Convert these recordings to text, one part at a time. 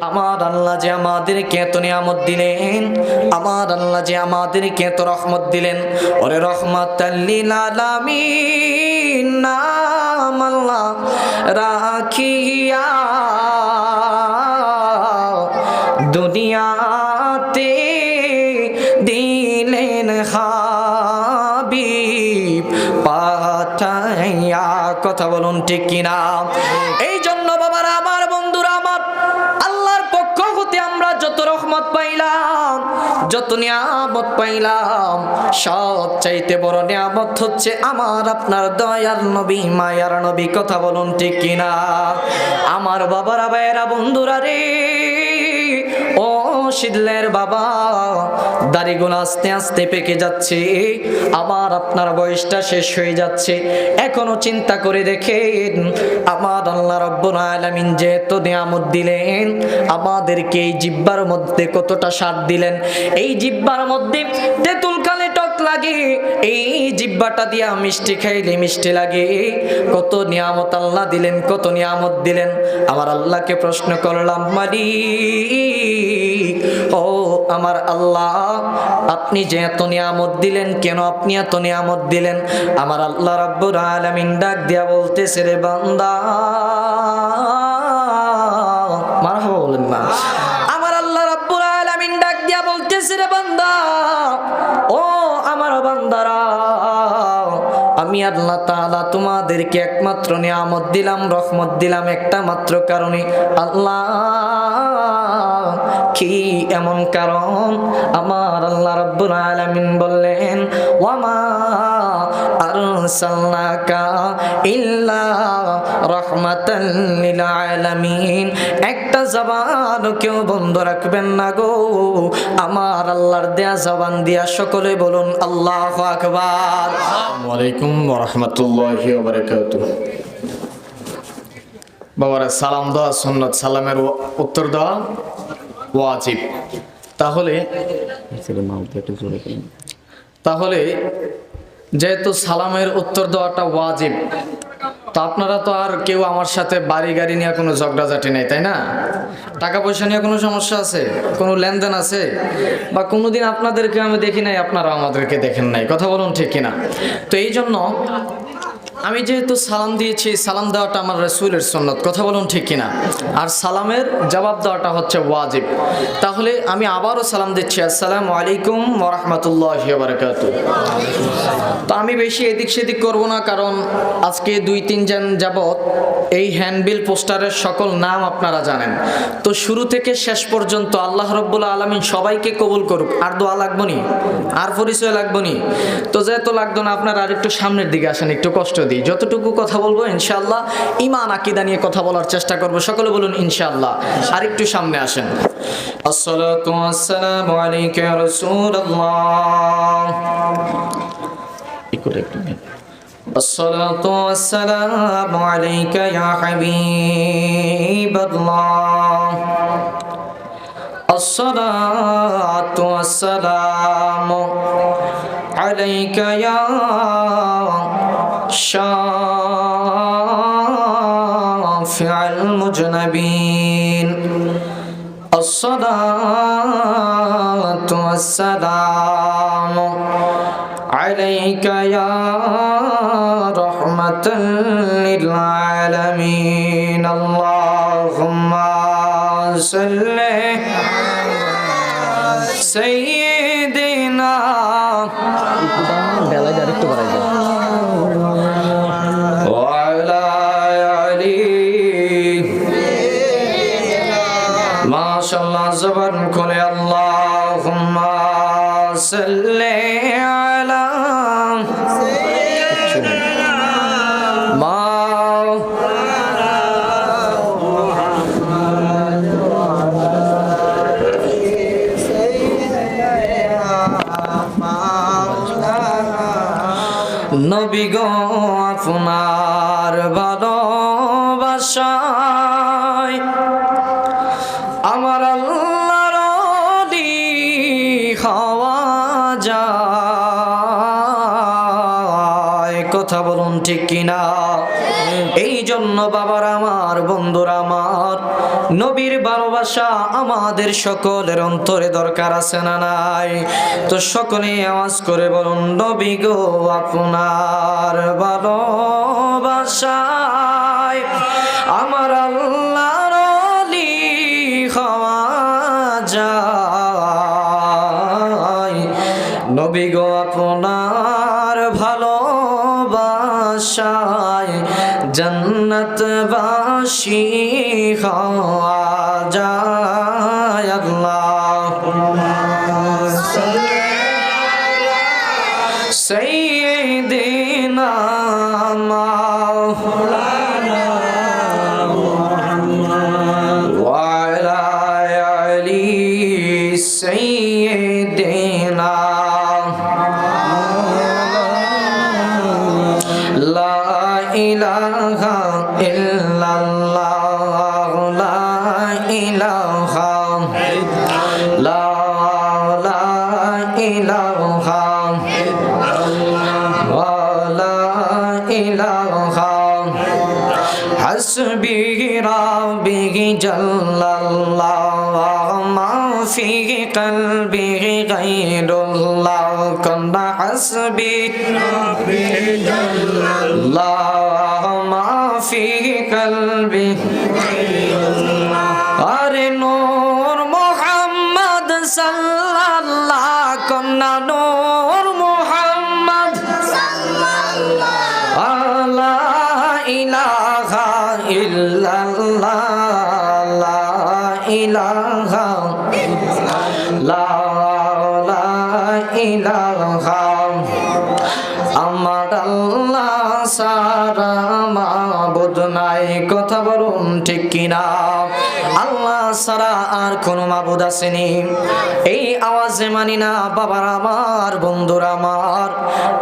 আমার আল্লাহ যে আমাদেরকে এত নিয়ামত দিলেন আমার আল্লাহ যে আমাদেরকে এত রহমত দিলেন ওরে রহমত আলামিন নাম আল্লাহ রাখিয়া দুনিয়াতে দিলেন হাবিব পাঠাইয়া কথা বলুন ঠিক কিনা? এই জন্য বাবারা আমার বন্ধুরা রহমত পাইলাম, যত নিয়ামত পাইলাম, সব চাইতে বড় নিয়ামত হচ্ছে আমার, আপনার দয়ার নবী, মায়ার নবী, কথা বলুন ঠিক কিনা? আমার বাবারা বাইরা বন্ধুরা রে, ও শিদলের বাবা দাড়িগুলো আস্তে আস্তে পেকে যাচ্ছে, আবার আপনার বয়সটা শেষ হয়ে যাচ্ছে। এখনও চিন্তা করে দেখেন, আমার আল্লাহ রব্বুল আলামিন যেহেতু নিয়ামত দিলেন, আমাদেরকে এই জিব্বার মধ্যে কতটা সার দিলেন। এই জিব্বার মধ্যে তেঁতুল কালে টক লাগে। এই জিব্বাটা দিয়া মিষ্টি খাইলে মিষ্টি লাগে। কত নিয়ামত আল্লাহ দিলেন, কত নিয়ামত দিলেন। আমার আল্লাহকে প্রশ্ন করলাম, মালিক, ও আমার আল্লাহ, আপনি যে এত নিয়ামত দিলেন, কেন আপনি এত নিয়ামত দিলেন? আমার আল্লাহ রাব্বুর আলামিন ডাক দিয়া বলতেছে, রে বান্দা, মারহাবা বলেন না। আমার আল্লাহ রাব্বুর আলামিন ডাক দিয়া বলতেছে, রে বান্দা আমি আল্লাহ তালা তোমাদেরকে একমাত্র নিয়ামত দিলাম, রহমত দিলাম একটা মাত্র কারণে। আল্লাহ, কি এমন কারণ? আমার আল্লাহ রব্বুল আলমিন বললেন, ওয়ামা আরসালনাকা ইল্লা রাহমাতাল লিল আলামিন একটা জবান কেউ বন্ধ রাখবেন না গো। আমার আল্লাহর দেয়া জবান দিয়া সকলে বলুন আল্লাহু আকবার। ওয়ালাইকুম রহমতুল্লাহি বারাকাতুহ বাবারা সালাম দেওয়া সুন্নত সালামের উত্তর দেওয়া ওয়াজিব। তাহলে তাহলে যেহেতু সালামের উত্তর দেওয়াটা ওয়াজিব, তো আপনারা তো আর কেউ আমার সাথে বাড়ি গাড়ি নিয়ে কোনো ঝগড়াঝাটি নেই, তাই না? টাকা পয়সা নিয়ে কোনো সমস্যা আছে? কোনো লেনদেন আছে? বা কোনো দিন আপনাদেরকে আমি দেখি নাই আপনারা আমাদেরকে দেখেন নাই? কথা বলুন ঠিক কিনা? তো এই জন্য আমি যেহেতু সালাম দিয়েছি, সালাম দেওয়াটা আমার রসুলের সন্ন্যত কথা বলুন ঠিক কিনা? আর সালামের জবাব দেওয়াটা হচ্ছে ওয়াজিব। তাহলে আমি আবারও সালাম দিচ্ছি, আসসালামু আলাইকুম ওরহমতুল্লাহ বারকাত তো আমি বেশি এদিক সেদিক করব না, কারণ আজকে দুই তিনজন যাবৎ এই হ্যান্ডবিল পোস্টারের সকল নাম আপনারা জানেন। তো শুরু থেকে শেষ পর্যন্ত আল্লাহ রব্বুল আলমিন সবাইকে কবুল করুক। আর দোয়া লাগবো নি? আর পরিচয় লাগবো নি? তো যেহেতু লাগতো না, আপনারা আর একটু সামনের দিকে আসেন, একটু কষ্ট দিই যতটুকু কথা বলবো ইনশাআল্লাহ ইমান আকিদা নিয়ে কথা বলার চেষ্টা করবো সকলে বলুন ইনশাআল্লাহ আর একটু সামনে আসেন আসসালাতু ওয়াসসালামু আলাইকা ইয়া রাসূলুল্লাহ একটু একটু الصلاة والسلام عليك يا حبيب الله الصلاة والسلام عليك يا شافع المجنبين الصلاة والسلام عليك يا رحمة للعالمين. اللهم صل صل ঠিক কিনা? এই জন্য বাবার আমার, বন্ধুরা আমার, নবীর ভালোবাসা আমাদের সকলের অন্তরে দরকার আছে না নাই? তো সকলে আওয়াজ করে বলুন, নবী গো, আপনার ভালোবাসায় আমার আল্লাহর হওয়া যায়। নবী গো, আপনার আশি খাওয়া যায় আল্লাহ। সেই দিন মা কন্যা নূর মোহাম্মদ। লা ইলাহা ইল্লাল্লাহ, লা ইলাহা লা লা ইলাহা আমার আল্লাহ সারা মাবুদ নাই, কথা বলুন ঠিক কিনা? সারা আর কোনো মাবুদ আসেনি। এই আওয়াজে মানি না, বাবার আমার, বন্ধুরা আমার।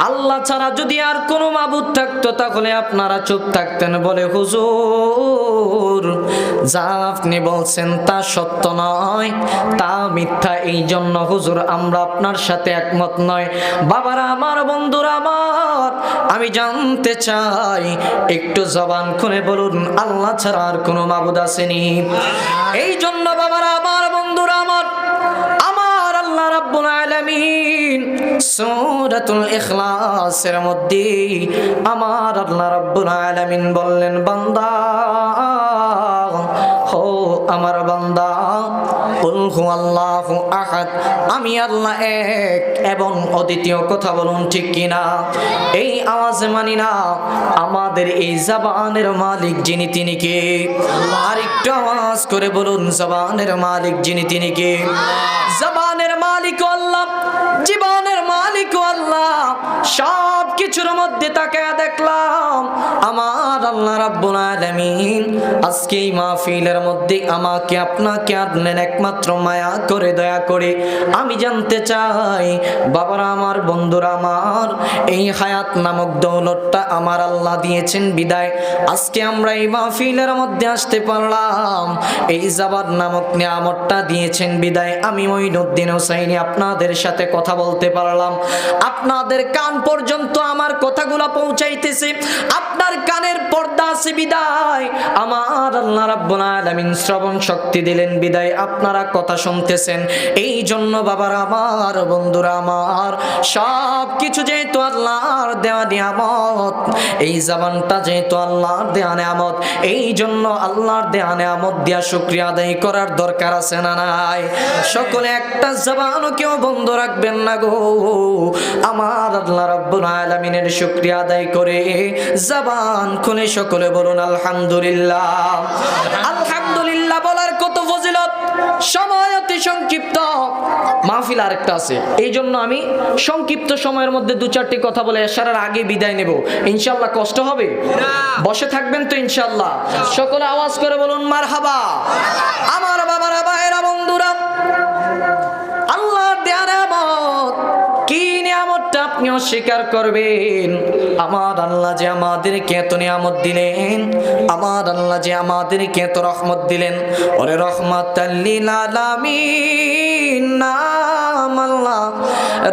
আল্লাহ ছাড়া যদি আর কোনো মাবুদ থাকতো, তাহলে আপনারা চুপ থাকতেন বলে হুজুর। যা আপনি বলছেন তা সত্য নয়, তা মিথ্যা। এই জন্য হুজুর, আমরা আপনার সাথে একমত নয়। বাবারা আমার, বন্ধুরা আমার, আমি জানতে চাই, একটু জবান খুলে বলুন, আল্লাহ ছাড়া আর কোনো মাবুদ আসেনি। এই জন্য বাবারা, আমার বন্ধুরা, আমার আমার আল্লাহ রাব্বুল আলামিন সূরাতুল ইখলাসের মধ্যে আমার আল্লাহ রাব্বুল আলামিন বললেন, বান্দা, হো আমার বান্দা আমি আল্লাহ এক এবং অদ্বিতীয় কথা বলুন ঠিক কিনা? এই আওয়াজে মানি না, আমাদের এই জবানের মালিক যিনি তিনি কে? আর একটু আওয়াজ করে বলুন, জবানের মালিক যিনি তিনি কে? জবানের মালিক আল্লাহ, জীবনের মালিক আল্লাহ সব কিছুর মধ্যে তাকে দেখলাম আজকে এই মাহফিলের মধ্যে আমাকে আপনাকে আনলেন একমাত্র মায়া করে, দয়া করে। আমি জানতে চাই, বাবারা আমার, বন্ধুরা আমার, এই হায়াত নামক দৌলতটা আমার আল্লাহ দিয়েছেন বিদায়। আজকে আমরা এই মাহফিলের মধ্যে আসতে পারলাম, এই জাবাদ নামক নিয়ামতটা দিয়েছেন বিদায়। আমি মঈনুদ্দিন হোসাইনি আপনাদের সাথে কথা বলতে পারলাম। আপনাদের কান পর্যন্ত আমার কথাগুলো পৌঁছাইতেছে। আপনার কানের পর্দা আছে বিদায়। আমার আল্লাহ রাব্বুল আলামিন শ্রবণ শক্তি দিলেন বিদায়। আপনারা কথা শুনতেছেন। এই জন্য বাবার আমার, বন্ধুরা আমার সব কিছু যেহেতু আল্লাহর দেওয়া নিয়ামত, এই জবানটা যেহেতু আল্লাহর দেওয়া নিয়ামত এই জন্য আল্লাহর দেওয়া নিয়ামত দিয়া শুক্রিয়া আদায় করার দরকার আছে না নাই? সকলে একটা জবানও কেউ বন্ধ রাখবেন না গো। আমার আল্লাহ রাব্বুল আলামিনের শুক্রিয়া আদায় করে জবান খুলে সকলে বলুন আলহামদুলিল্লাহ। আলহামদুলিল্লাহ বলার কত ফজিলত? সময় অতি সংক্ষিপ্ত। মাহফিল আরেকটা আছে। এই জন্য আমি সংক্ষিপ্ত সময়ের মধ্যে দু চারটি কথা বলে এসারার আগে বিদায় নেব। ইনশাল্লাহ কষ্ট হবে? বসে থাকবেন তো ইনশাল্লাহ সকলে আওয়াজ করে বলুন মার হাবা নিয়ামতটা স্বীকার করবেন। আমার আল্লাহ যে আমাদেরকে এত নিয়ামত দিলেন, আমার আল্লাহ যে আমাদেরকে এত রহমত দিলেন, ওরে রহমত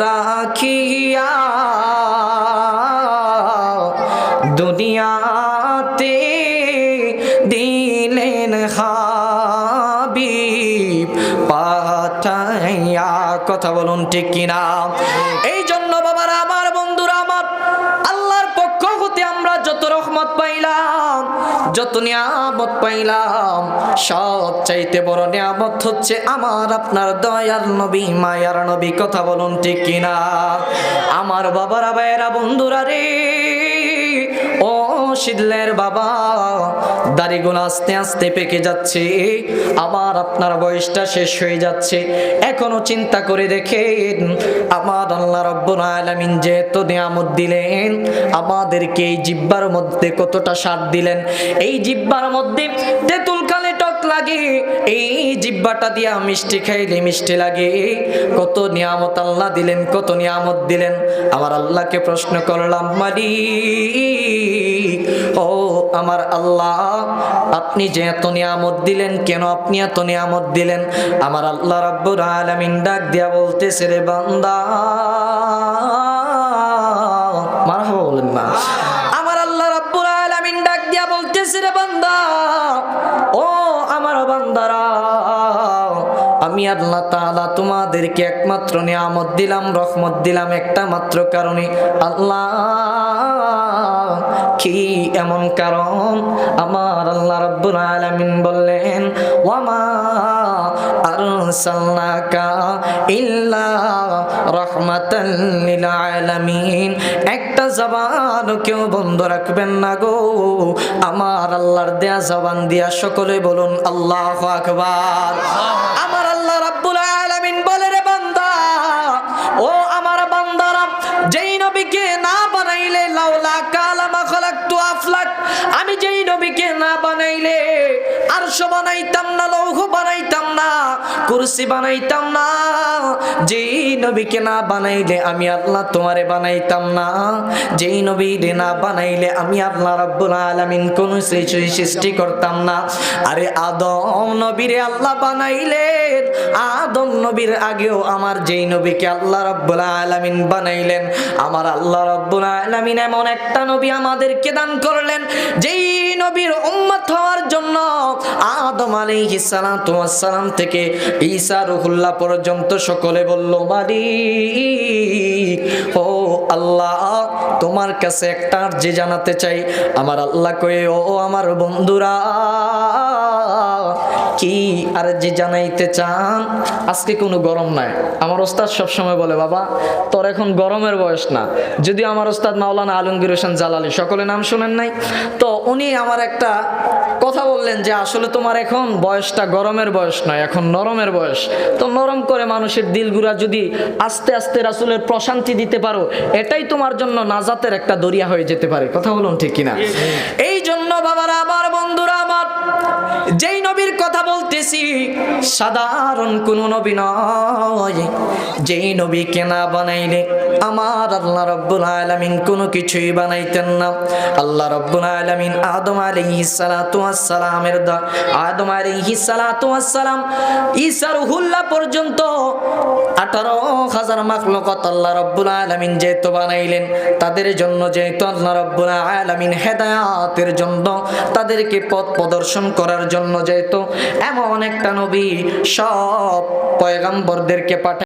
রাখিয়া দুনিয়াতে দিলেন হা পাঠাইয়া, কথা বলুন ঠিক কিনা? এই যত নিয়ামত পাইলাম, সব চাইতে বড় নিয়ামত হচ্ছে আমার, আপনার দয়ার নবী, মায়ার নবী, কথা বলুন ঠিক কিনা? আমার বাবারা বাইরা বন্ধুরা রে ও শিদলের বাবা, দাড়িগুলো আস্তে আস্তে পেকে যাচ্ছে, আবার আপনার বয়সটা শেষ হয়ে যাচ্ছে। এখনও চিন্তা করে দেখেন, আমার আল্লাহ রব্বুল আলামিন যে এত নিয়ামত দিলেন, আমাদেরকে এই জিব্বার মধ্যে কতটা সার দিলেন? এই জিব্বার মধ্যে তেঁতুল কালে লাগে। এই জিব্বাটা দিয়া মিষ্টি খাইলে মিষ্টি লাগে। কত নিয়ামত আল্লাহ দিলেন, কত নিয়ামত দিলেন। আমার আল্লাহকে প্রশ্ন করলাম, মালিক, ও আমার আল্লাহ, আপনি যে এত নিয়ামত দিলেন, কেন আপনি এত নিয়ামত দিলেন? আমার আল্লাহ রাব্বুর আলামিন ডাক দিয়া বলতেছে, রে বান্দা, মারহাবা বলেন না। আমার আল্লাহ রাব্বুল আলামিন ডাক দিয়া বলতেছে, রে আমি আল্লাহ তাআলা তোমাদেরকে একমাত্র নিয়ামত দিলাম, রহমত দিলাম একটা মাত্র কারণে। আল্লাহ, কি এমন কারণ? আমার আল্লাহ রাব্বুল আলামিন বললেন, ওয়ামা একটা জবান কেউ বন্ধ রাখবেন না গো। আমার আল্লাহর দেয়া জবান দিয়া সকলে বলুন, আল্লাহু আকবার। আমার আল্লাহ রাব্বুল আলামিন বলে, রে বান্দা, ও আমার বান্দারা, যেই নবীকে না বানাইলে, লাউলা কালামা আফলাক, আমি যেই নবীকে না বানাইলে আরশ বানাইতাম না, লৌহ বানাইতাম না, কুরসি বানাইতাম না। যেই নবীকে না বানাইলে আমি আল্লাহ তোমারে বানাইতাম না। যেই নবীরে না বানাইলে আমি আল্লাহ রাব্বুল আলামিন কোন সৃষ্টি করতাম না। আরে আদম নবীরে আল্লাহ বানাইলেন, আদম নবীর আগেও আমার যেই নবীকে আল্লাহ রাব্বুল আলামিন বানাইলেন, আমার আল্লাহ রাব্বুল আলামিন এমন একটা নবী আমাদেরকে দান করলেন। যেই নবীর উম্মত হওয়ার জন্য আদম আলাইহিস সালাম থেকে ঈসা রুহুল্লাহ পর্যন্ত সকলে বলল, মালিক, ও আল্লাহ, তোমার কাছে একটা যে জানাতে চাই। আমার আল্লাহ কয়ে, ও আমার বন্ধুরা, কি আর যে জানাইতে চান? আজকে কোনো গরম নাই। আমার ওস্তাদ সবসময় বলে, বাবা, তোর এখন গরমের বয়স না। যদিও আমার ওস্তাদ মাওলানা আলমগীর হোসেন জালালি সকলে নাম শোনেন নাই? তো উনি আমার একটা কথা বললেন যে আসলে তোমার এখন বয়সটা গরমের বয়স নয়, এখন নরমের বয়স। তো নরম করে মানুষের দিলগুলা যদি আস্তে আস্তে রাসুলের প্রশান্তি দিতে পারো, এটাই তোমার জন্য নাজাতের একটা দরিয়া হয়ে যেতে পারে। কথা বলুন ঠিক কিনা? এই জন্য বাবারা, আমার বন্ধুরা, আমার যেই নবীর কথা বলতেছি, সাধারণ কোন নবী নয়। যেই নবী কেনা বানাইলে আমার আল্লাহ রব্বুল আলামিন কোনো কিছুই বানাইতেন না। আল্লাহ রব্বুল আলামিন আদম আলাইহিস সালাতু সালামের আদম আলাইহিস সালাতু ওয়াস সালাম ঈসা রুহুল্লাহ পর্যন্ত আঠারো হাজার মাখলুকাত আল্লাহ রব্বুল আলামিন যেহেতু বানাইলেন, তাদের জন্য যেহেতু আল্লাহ রব্বুল আলামিন হেদায়াতের জন্য তাদেরকে পথ প্রদর্শন করার জন্য যেহেতু এমন একটা নবী সব পয়গাম্বরদেরকে পাঠায়